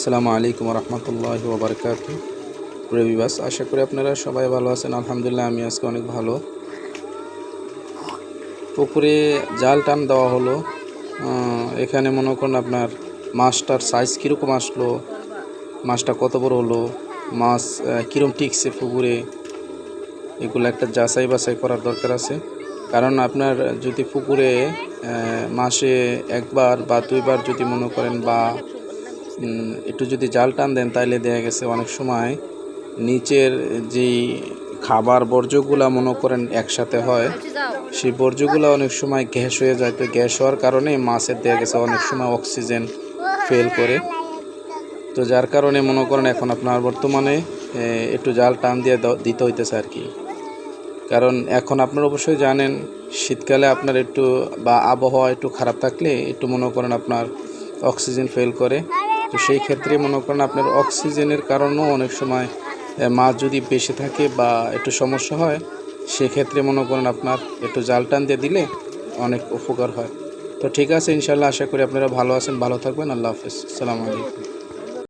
আসসালামু আলাইকুম রহমতুল্লাহ ওবরকাত রবিবাস আশা করি আপনারা সবাই ভালো আছেন। আলহামদুলিল্লাহ, আমি আজকে অনেক ভালো। পুকুরে জাল টান দেওয়া হলো। এখানে মনে করুন আপনার মাছটার সাইজ কীরকম আসলো, মাছটা কত বড় হলো, মাছ কীরকম টিকছে পুকুরে, এগুলো একটা যাচাই বাছাই করার দরকার আছে। কারণ আপনার যদি পুকুরে মাসে একবার বা দুইবার যদি মনে করেন বা একটু যদি জাল টান দেন তাইলে দেখা গেছে অনেক সময় নিচের যেই খাবার বর্জ্যগুলা মনে করেন একসাথে হয়, সেই বর্জ্যগুলো অনেক সময় গ্যাস হয়ে যায়। তো গ্যাস হওয়ার কারণে মাছের দেখা গেছে অনেক সময় অক্সিজেন ফেল করে। তো যার কারণে মনে করেন এখন আপনার বর্তমানে একটু জাল টান দিয়ে দিতে হইতেছে আর কি। কারণ এখন আপনারা অবশ্যই জানেন, শীতকালে আপনার একটু বা আবহাওয়া একটু খারাপ থাকলে একটু মনে করেন আপনার অক্সিজেন ফেল করে। তো সেই ক্ষেত্রে মনে করেন আপনার অক্সিজেনের কারণেও অনেক সময় মাছ যদি বেশি থাকে বা একটু সমস্যা হয়, সেক্ষেত্রে মনে করেন আপনার একটু জাল টান দিয়ে দিলে অনেক উপকার হয়। তো ঠিক আছে, ইনশাল্লাহ আশা করি আপনারা ভালো আছেন, ভালো থাকবেন। আল্লাহ হাফিজ। আসসালামু আলাইকুম।